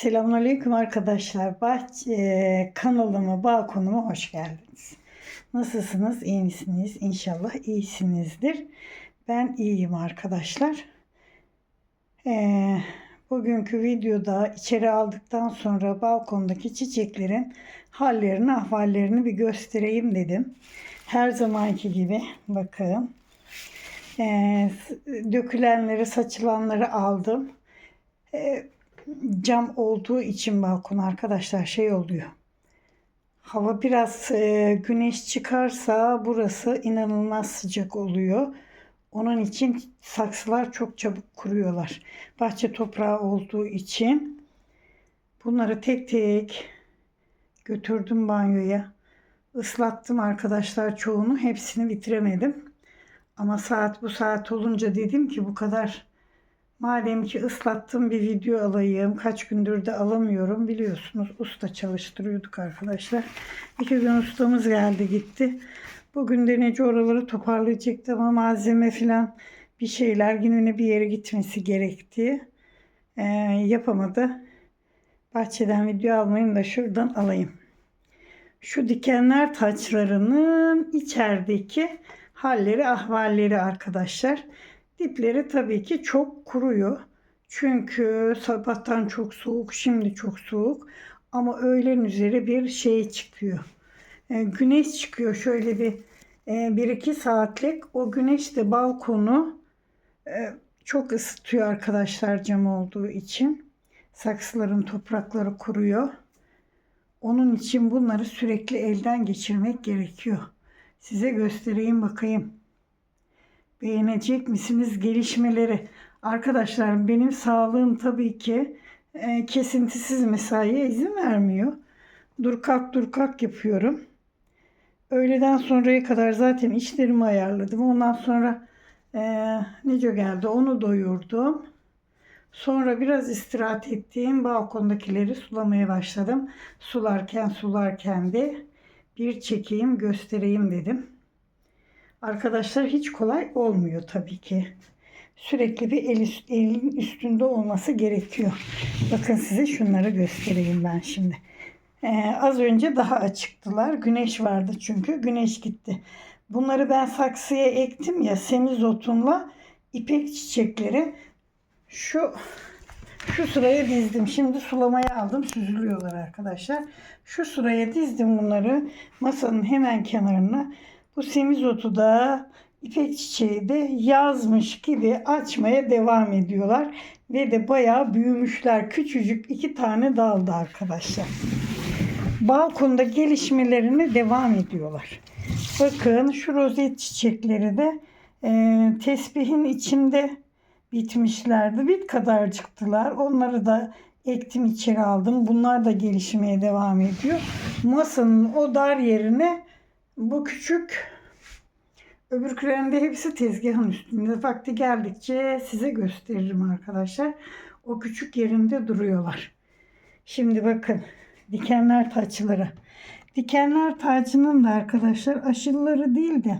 Selamünaleyküm arkadaşlar. Bahçe kanalıma, balkonuma hoş geldiniz. Nasılsınız? İyi misiniz? İnşallah iyisinizdir. Ben iyiyim arkadaşlar. Ee, bugünkü videoda içeri aldıktan sonra balkondaki çiçeklerin hallerini, ahvallerini bir göstereyim dedim. Her zamanki gibi bakın. Ee, dökülenleri, saçılanları aldım. Ee, cam olduğu için balkon arkadaşlar şey oluyor. Hava biraz e, güneş çıkarsa burası inanılmaz sıcak oluyor. Onun için saksılar çok çabuk kuruyorlar. Bahçe toprağı olduğu için bunları tek tek götürdüm banyoya. Islattım arkadaşlar çoğunu. Hepsini bitiremedim. Ama saat bu saat olunca dedim ki bu kadar Madem ki ıslattım bir video alayım. Kaç gündür de alamıyorum. Biliyorsunuz usta çalıştırıyorduk arkadaşlar. İki gün ustamız geldi gitti. Bugün de nece oraları toparlayacaktı ama malzeme falan bir şeyler yine bir yere gitmesi gerekti. Ee, yapamadı. Bahçeden video almayın da şuradan alayım. Şu dikenler taçlarının içerideki halleri ahvalleri arkadaşlar. Dipleri tabii ki çok kuruyor. Çünkü sabahtan çok soğuk, şimdi çok soğuk. Ama öğlen üzeri bir şey çıkıyor. E, güneş çıkıyor şöyle bir e, bir iki saatlik. O güneş de balkonu e, çok ısıtıyor arkadaşlar cam olduğu için. Saksıların toprakları kuruyor. Onun için bunları sürekli elden geçirmek gerekiyor. Size göstereyim bakayım. Beğenecek misiniz gelişmeleri? Arkadaşlar benim sağlığım tabii ki e, kesintisiz mesaiye izin vermiyor. Dur kalk dur kalk yapıyorum. Öğleden sonraya kadar zaten işlerimi ayarladım. Ondan sonra e, Neco geldi onu doyurdum. Sonra biraz istirahat ettiğim balkondakileri sulamaya başladım. Sularken sularken de bir çekeyim göstereyim dedim. Arkadaşlar hiç kolay olmuyor tabii ki. Sürekli bir el üst, elin üstünde olması gerekiyor. Bakın size şunları göstereyim ben şimdi. Ee, az önce daha açıktılar. Güneş vardı çünkü. Güneş gitti. Bunları ben saksıya ektim ya semizotunla ipek çiçekleri. Şu şu sıraya dizdim. Şimdi sulamaya aldım. Süzülüyorlar arkadaşlar. Şu sıraya dizdim bunları masanın hemen kenarına. Bu semizotu da ipek çiçeği de yazmış gibi açmaya devam ediyorlar. Ve de bayağı büyümüşler. Küçücük iki tane daldı arkadaşlar. Balkonda gelişmelerine devam ediyorlar. Bakın şu rozet çiçekleri de e, tesbihin içinde bitmişlerdi. Bir kadar çıktılar. Onları da ektim içeri aldım. Bunlar da gelişmeye devam ediyor. Masanın o dar yerine bu küçük öbürkülerin de hepsi tezgahın üstünde. Vakti geldikçe size gösteririm arkadaşlar. O küçük yerinde duruyorlar. Şimdi bakın dikenler taçları. Dikenler tacının da arkadaşlar aşıları değil de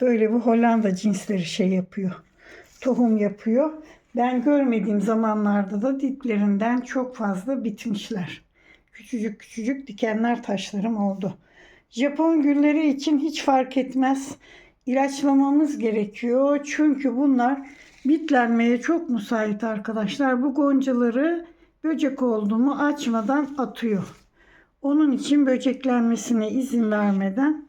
böyle bu Hollanda cinsleri şey yapıyor. Tohum yapıyor. Ben görmediğim zamanlarda da diplerinden çok fazla bitmişler. Küçücük küçücük dikenler taşlarım oldu. Japon gülleri için hiç fark etmez. İlaçlamamız gerekiyor. Çünkü bunlar bitlenmeye çok müsait arkadaşlar. Bu goncaları böcek oldu mu açmadan atıyor. Onun için böceklenmesine izin vermeden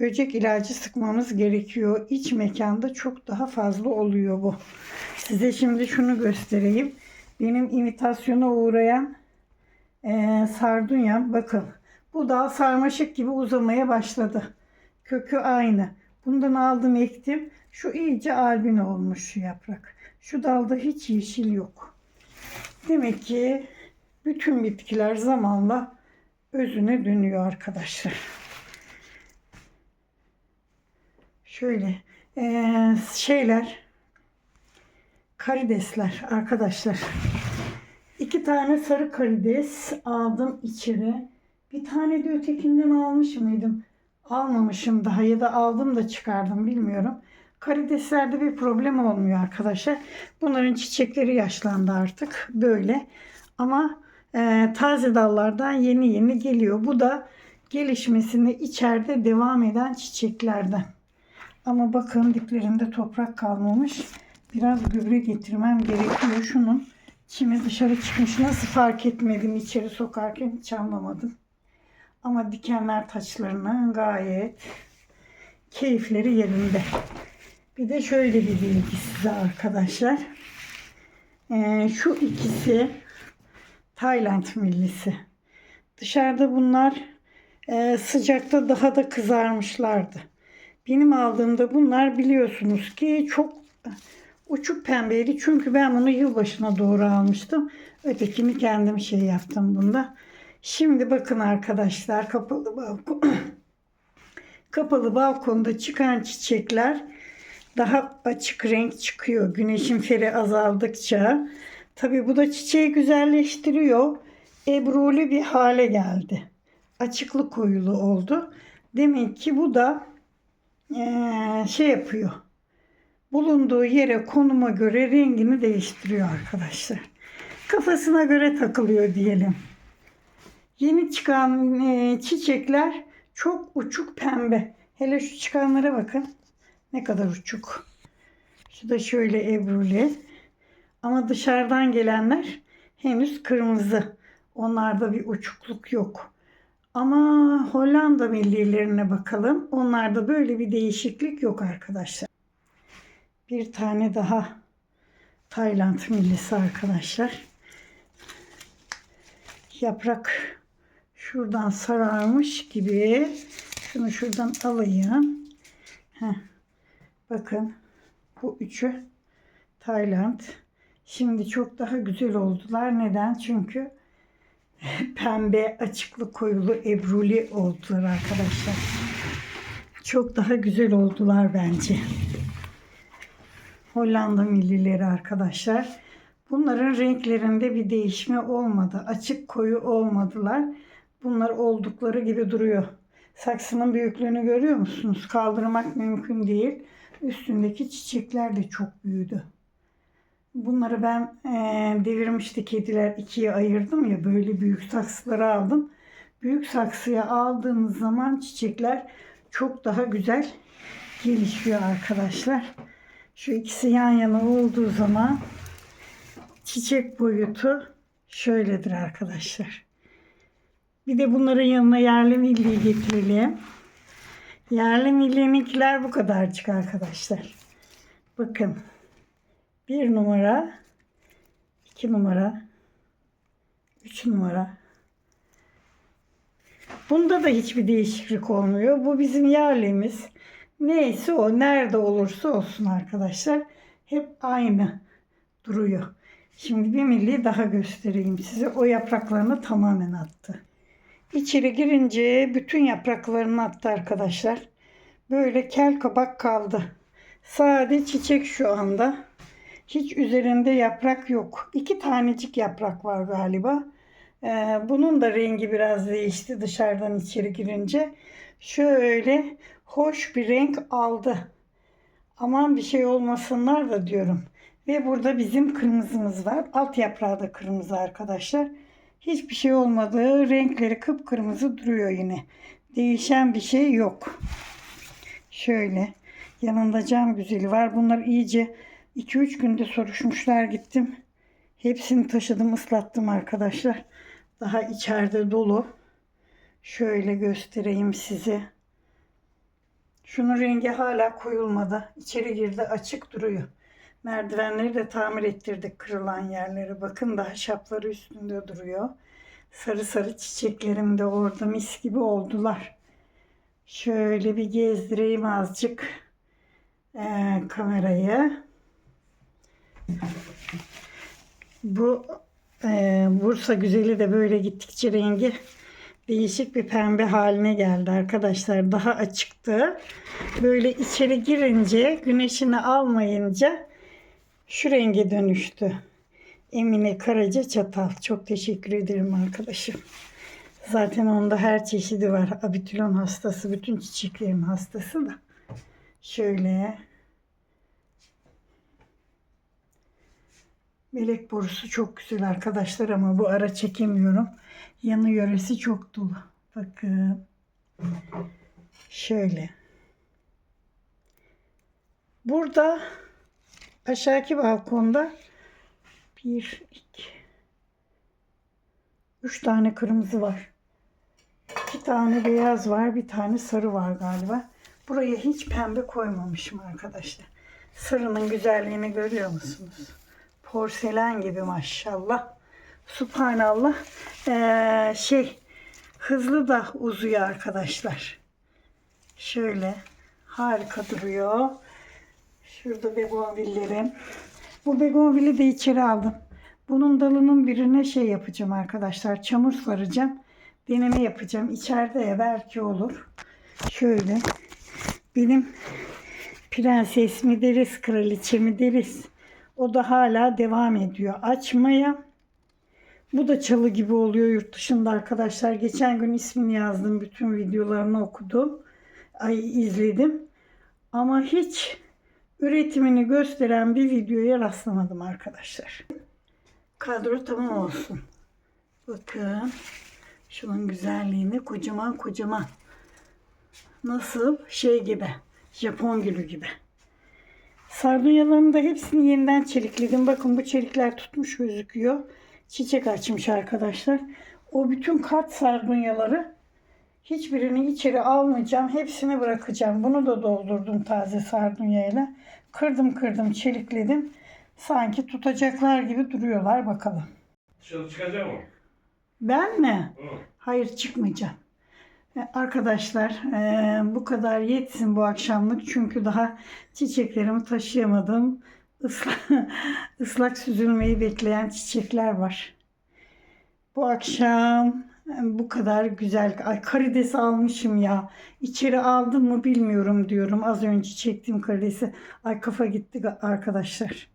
böcek ilacı sıkmamız gerekiyor. İç mekanda çok daha fazla oluyor bu. Size şimdi şunu göstereyim. Benim imitasyona uğrayan e, sardunyam bakın bu dal sarmaşık gibi uzamaya başladı. Kökü aynı. Bundan aldım ektim. Şu iyice albin olmuş şu yaprak. Şu dalda hiç yeşil yok. Demek ki bütün bitkiler zamanla özüne dönüyor arkadaşlar. Şöyle ee, şeyler karidesler arkadaşlar. İki tane sarı karides aldım içeri. Bir tane de ötekinden almış mıydım? Almamışım daha ya da aldım da çıkardım bilmiyorum. Karideslerde bir problem olmuyor arkadaşlar. Bunların çiçekleri yaşlandı artık böyle. Ama e, taze dallardan yeni yeni geliyor. Bu da gelişmesini içeride devam eden çiçeklerden. Ama bakın diplerinde toprak kalmamış. Biraz gübre getirmem gerekiyor. Şunun çimi dışarı çıkmış. Nasıl fark etmedim içeri sokarken hiç anlamadım. Ama dikenler taçlarına gayet keyifleri yerinde. Bir de şöyle bir bilgi size arkadaşlar. Ee, şu ikisi Tayland millisi. Dışarıda bunlar e, sıcakta daha da kızarmışlardı. Benim aldığımda bunlar biliyorsunuz ki çok uçuk pembeydi. Çünkü ben bunu yılbaşına doğru almıştım. Ötekini kendim şey yaptım bunda. Şimdi bakın arkadaşlar kapalı balkon kapalı balkonda çıkan çiçekler daha açık renk çıkıyor. Güneşin feri azaldıkça. Tabi bu da çiçeği güzelleştiriyor. Ebruli bir hale geldi. Açıklı koyulu oldu. Demek ki bu da eee, şey yapıyor. Bulunduğu yere konuma göre rengini değiştiriyor arkadaşlar. Kafasına göre takılıyor diyelim. Yeni çıkan eee, çiçekler çok uçuk pembe. Hele şu çıkanlara bakın. Ne kadar uçuk. Şu da şöyle ebruli. Ama dışarıdan gelenler henüz kırmızı. Onlarda bir uçukluk yok. Ama Hollanda millilerine bakalım. Onlarda böyle bir değişiklik yok arkadaşlar. Bir tane daha Tayland millisi arkadaşlar. Yaprak şuradan sararmış gibi. Şunu şuradan alayım. Heh. Bakın bu üçü Tayland. Şimdi çok daha güzel oldular. Neden? Çünkü pembe, açıklı, koyulu, ebruli oldular arkadaşlar. Çok daha güzel oldular bence. Hollanda millileri arkadaşlar. Bunların renklerinde bir değişme olmadı. Açık koyu olmadılar. Bunlar oldukları gibi duruyor. Saksının büyüklüğünü görüyor musunuz? Kaldırmak mümkün değil. Üstündeki çiçekler de çok büyüdü. Bunları ben eee devirmişti kediler ikiye ayırdım ya böyle büyük saksıları aldım. Büyük saksıya aldığınız zaman çiçekler çok daha güzel gelişiyor arkadaşlar. Şu ikisi yan yana olduğu zaman çiçek boyutu şöyledir arkadaşlar. Bir de bunların yanına yerli milliyi getirelim. Yerli millininkiler bu kadarcık arkadaşlar. Bakın. Bir numara, iki numara, üç numara. Bunda da hiçbir değişiklik olmuyor. Bu bizim yerlimiz. Neyse o nerede olursa olsun arkadaşlar. Hep aynı duruyor. Şimdi bir milli daha göstereyim size. O yapraklarını tamamen attı. İçeri girince bütün yapraklarını attı arkadaşlar. Böyle kel kabak kaldı. Sade çiçek şu anda. Hiç üzerinde yaprak yok. İki tanecik yaprak var galiba. Ee, bunun da rengi biraz değişti dışarıdan içeri girince. Şöyle hoş bir renk aldı. Aman bir şey olmasınlar da diyorum. Ve burada bizim kırmızımız var. Alt yaprağı da kırmızı arkadaşlar. Hiçbir şey olmadı. Renkleri kıpkırmızı duruyor yine. Değişen bir şey yok. Şöyle yanında cam güzeli var. Bunlar iyice 2-3 günde soruşmuşlar gittim. Hepsini taşıdım ıslattım arkadaşlar. Daha içeride dolu. Şöyle göstereyim size. Şunun rengi hala koyulmadı. İçeri girdi açık duruyor. Merdivenleri de tamir ettirdik kırılan yerleri. Bakın daha şapları üstünde duruyor. Sarı sarı çiçeklerim de orada mis gibi oldular. Şöyle bir gezdireyim azıcık ee, kamerayı. Bu e, Bursa güzeli de böyle gittikçe rengi değişik bir pembe haline geldi arkadaşlar. Daha açıktı. Böyle içeri girince güneşini almayınca şu renge dönüştü. Emine Karaca Çatal. Çok teşekkür ederim arkadaşım. Zaten onda her çeşidi var. Abitülon hastası, bütün çiçeklerin hastası da. Şöyle. Melek borusu çok güzel arkadaşlar ama bu ara çekemiyorum. Yanı yöresi çok dolu. Bakın. Şöyle. Burada aşağıki balkonda bir, iki, üç tane kırmızı var. İki tane beyaz var, bir tane sarı var galiba. Buraya hiç pembe koymamışım arkadaşlar. Sarının güzelliğini görüyor musunuz? Porselen gibi maşallah. Subhanallah. Ee, şey hızlı da uzuyor arkadaşlar. Şöyle harika duruyor. Şurada begonvillerim. Bu begonvili de içeri aldım. Bunun dalının birine şey yapacağım arkadaşlar. Çamur saracağım. Deneme yapacağım. İçeride ya belki olur. Şöyle. Benim prenses mi deriz, kraliçe mi deriz. O da hala devam ediyor açmaya. Bu da çalı gibi oluyor yurt dışında arkadaşlar. Geçen gün ismini yazdım. Bütün videolarını okudum. Ay izledim. Ama hiç üretimini gösteren bir videoya rastlamadım arkadaşlar. Kadro tamam olsun. Bakın. Şunun güzelliğini kocaman kocaman. Nasıl? Şey gibi. Japon gülü gibi. Sardunyalarını da hepsini yeniden çelikledim. Bakın bu çelikler tutmuş gözüküyor. Çiçek açmış arkadaşlar. O bütün kart sardunyaları hiçbirini içeri almayacağım. Hepsini bırakacağım. Bunu da doldurdum taze sardunyayla. Kırdım kırdım çelikledim. Sanki tutacaklar gibi duruyorlar bakalım. Dışarı çıkacak mı? Ben mi? Hı. Hayır çıkmayacağım. E, Arkadaşlar e, bu kadar yetsin bu akşamlık çünkü daha çiçeklerimi taşıyamadım. Islak, ıslak süzülmeyi bekleyen çiçekler var. Bu akşam bu kadar güzel. Ay karides almışım ya. İçeri aldım mı bilmiyorum diyorum. Az önce çektiğim karidesi. Ay kafa gitti arkadaşlar.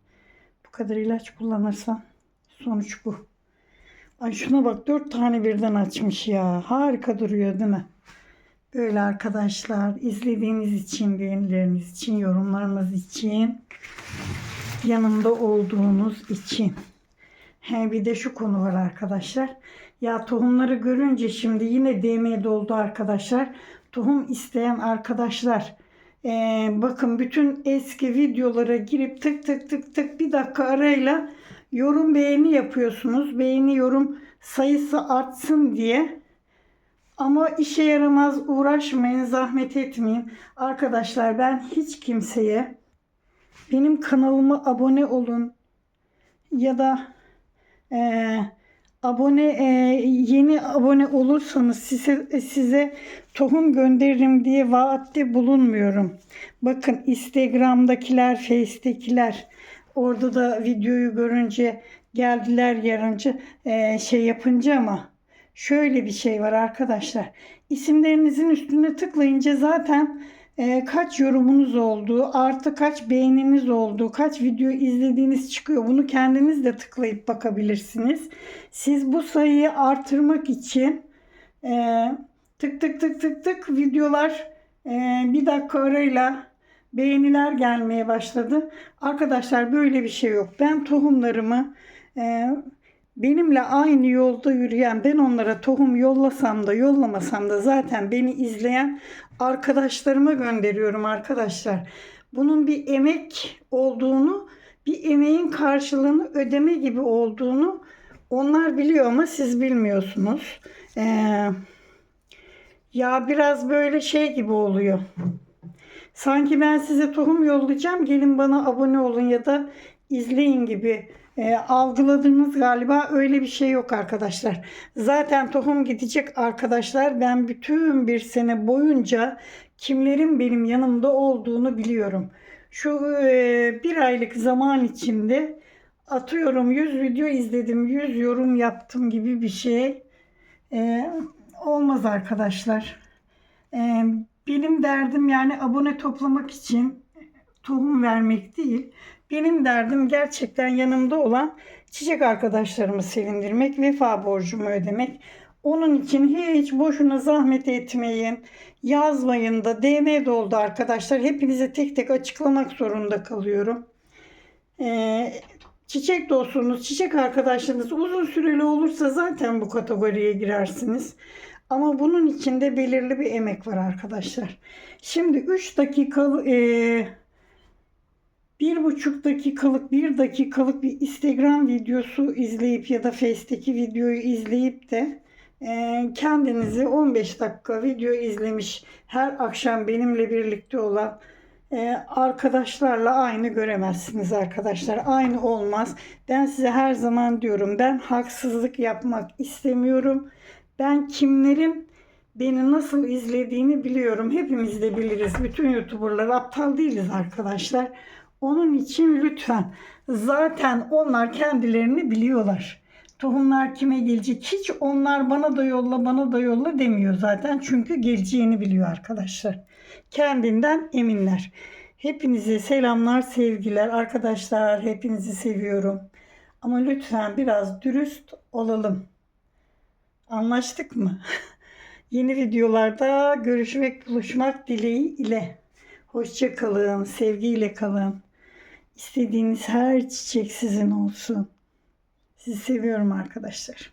Bu kadar ilaç kullanırsam sonuç bu. Ay şuna bak dört tane birden açmış ya. Harika duruyor değil mi? Böyle arkadaşlar izlediğiniz için, beğenileriniz için, yorumlarınız için, yanımda olduğunuz için. He bir de şu konu var arkadaşlar. Ya tohumları görünce şimdi yine DM doldu arkadaşlar. Tohum isteyen arkadaşlar. Ee, bakın bütün eski videolara girip tık tık tık tık bir dakika arayla yorum beğeni yapıyorsunuz. Beğeni yorum sayısı artsın diye. Ama işe yaramaz uğraşmayın, zahmet etmeyin. Arkadaşlar ben hiç kimseye benim kanalıma abone olun ya da eee, abone eee, yeni abone olursanız size size tohum gönderirim diye vaatte bulunmuyorum. Bakın Instagram'dakiler, Face'tekiler orada da videoyu görünce geldiler yarınca eee, şey yapınca ama şöyle bir şey var arkadaşlar. İsimlerinizin üstüne tıklayınca zaten e, kaç yorumunuz olduğu, artı kaç beğeniniz olduğu, kaç video izlediğiniz çıkıyor. Bunu kendiniz de tıklayıp bakabilirsiniz. Siz bu sayıyı artırmak için e, tık tık tık tık tık videolar e, bir dakika arayla beğeniler gelmeye başladı. Arkadaşlar böyle bir şey yok. Ben tohumlarımı e, benimle aynı yolda yürüyen ben onlara tohum yollasam da yollamasam da zaten beni izleyen arkadaşlarıma gönderiyorum arkadaşlar. Bunun bir emek olduğunu, bir emeğin karşılığını ödeme gibi olduğunu onlar biliyor ama siz bilmiyorsunuz. Ee, ya biraz böyle şey gibi oluyor. Sanki ben size tohum yollayacağım, gelin bana abone olun ya da izleyin gibi e, algıladınız galiba öyle bir şey yok arkadaşlar. Zaten tohum gidecek arkadaşlar. Ben bütün bir sene boyunca kimlerin benim yanımda olduğunu biliyorum. Şu e, bir aylık zaman içinde atıyorum 100 video izledim, 100 yorum yaptım gibi bir şey. E, olmaz arkadaşlar. E, benim derdim yani abone toplamak için tohum vermek değil. Benim derdim gerçekten yanımda olan çiçek arkadaşlarımı sevindirmek, vefa borcumu ödemek. Onun için hiç boşuna zahmet etmeyin. Yazmayın da DM doldu arkadaşlar. Hepinize tek tek açıklamak zorunda kalıyorum. Ee, çiçek dostunuz, çiçek arkadaşlarınız uzun süreli olursa zaten bu kategoriye girersiniz. Ama bunun içinde belirli bir emek var arkadaşlar. Şimdi 3 dakikalık eee bir buçuk dakikalık, bir dakikalık bir Instagram videosu izleyip ya da Face'teki videoyu izleyip de e, kendinizi 15 dakika video izlemiş her akşam benimle birlikte olan e, arkadaşlarla aynı göremezsiniz arkadaşlar. Aynı olmaz. Ben size her zaman diyorum ben haksızlık yapmak istemiyorum. Ben kimlerin beni nasıl izlediğini biliyorum. Hepimiz de biliriz. Bütün YouTuber'lar aptal değiliz arkadaşlar. Onun için lütfen zaten onlar kendilerini biliyorlar. Tohumlar kime gelecek hiç onlar bana da yolla bana da yolla demiyor zaten. Çünkü geleceğini biliyor arkadaşlar. Kendinden eminler. Hepinize selamlar, sevgiler arkadaşlar. Hepinizi seviyorum. Ama lütfen biraz dürüst olalım. Anlaştık mı? Yeni videolarda görüşmek, buluşmak dileğiyle. Hoşça kalın, sevgiyle kalın. İstediğiniz her çiçek sizin olsun. Sizi seviyorum arkadaşlar.